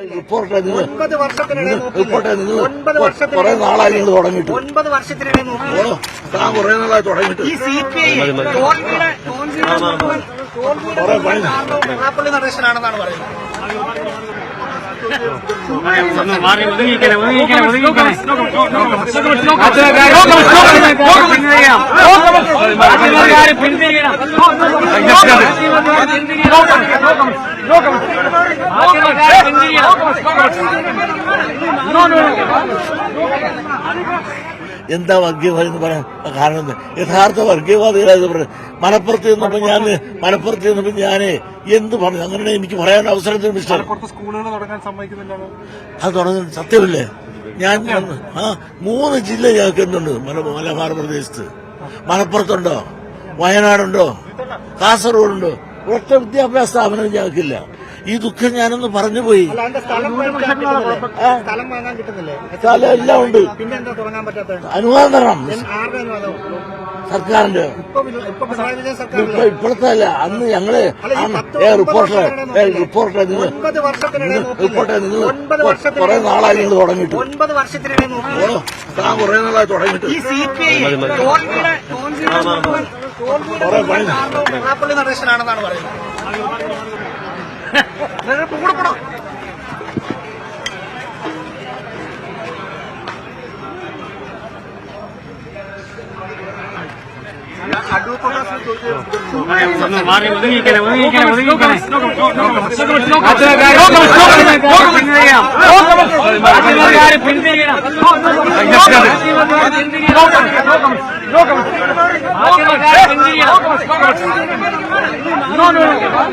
ഒൻപത് വർഷത്തിനിടെ കുറെ നാളായി നിങ്ങൾ തുടങ്ങിയിട്ട് ഒൻപത് വർഷത്തിനിടെ താൻ കുറെ നാളായി തുടങ്ങിയിട്ട് ഈ സി പി ഐ തോൽവിയുടെ വെള്ളാപ്പള്ളി നടേശനാണെന്നാണ് പറയുന്നത് പിന്തിരിയണം എന്താ വർഗീയവാദി എന്ന് പറയാൻ കാരണം? യഥാർത്ഥ വർഗീയവാദികളായത് മലപ്പുറത്ത് നിന്നപ്പോ ഞാൻ മലപ്പുറത്ത് നിന്നപ്പോ ഞാൻ എന്ത് പറഞ്ഞു? അങ്ങനെ എനിക്ക് പറയാൻ അവസരത്തിന് മിസ്റ്റർ. അത് തുടങ്ങുന്ന സത്യമല്ലേ? ഞാൻ ആ മൂന്ന് ജില്ല ഞങ്ങൾക്ക് എന്തുണ്ട്? മല മലബാർ പ്രദേശത്ത്. മലപ്പുറത്തുണ്ടോ? വയനാടുണ്ടോ? കാസർഗോഡുണ്ടോ? ഒറ്റ വിദ്യാഭ്യാസ സ്ഥാപനം ഞങ്ങൾക്കില്ല. ഈ ദുഃഖം ഞാനൊന്ന് പറഞ്ഞു പോയി സ്ഥലം എല്ലാം ഉണ്ട്. അനുവാദം? തരണം സർക്കാരിന്റെ. ഇപ്പൊ ഇപ്പോഴത്തെ അല്ല. അന്ന് ഞങ്ങൾ റിപ്പോർട്ടർ? റിപ്പോർട്ടർ നിങ്ങൾ? റിപ്പോർട്ടർ നിങ്ങൾ കുറെ നാളായി നിങ്ങൾ തുടങ്ങിയിട്ട്. ഓ താൻ കുറെ നാളായി തുടങ്ങിയിട്ട്. തോൽവിയുടെ കുറെ പണി. നടേശനാണെന്നാണ് പറയുന്നത്. നിങ്ങൾ കൂടെ പോടോ. ഒന്ന് മാറി ഒതുങ്ങിക്കണേ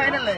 ഒതുങ്ങിക്കണേ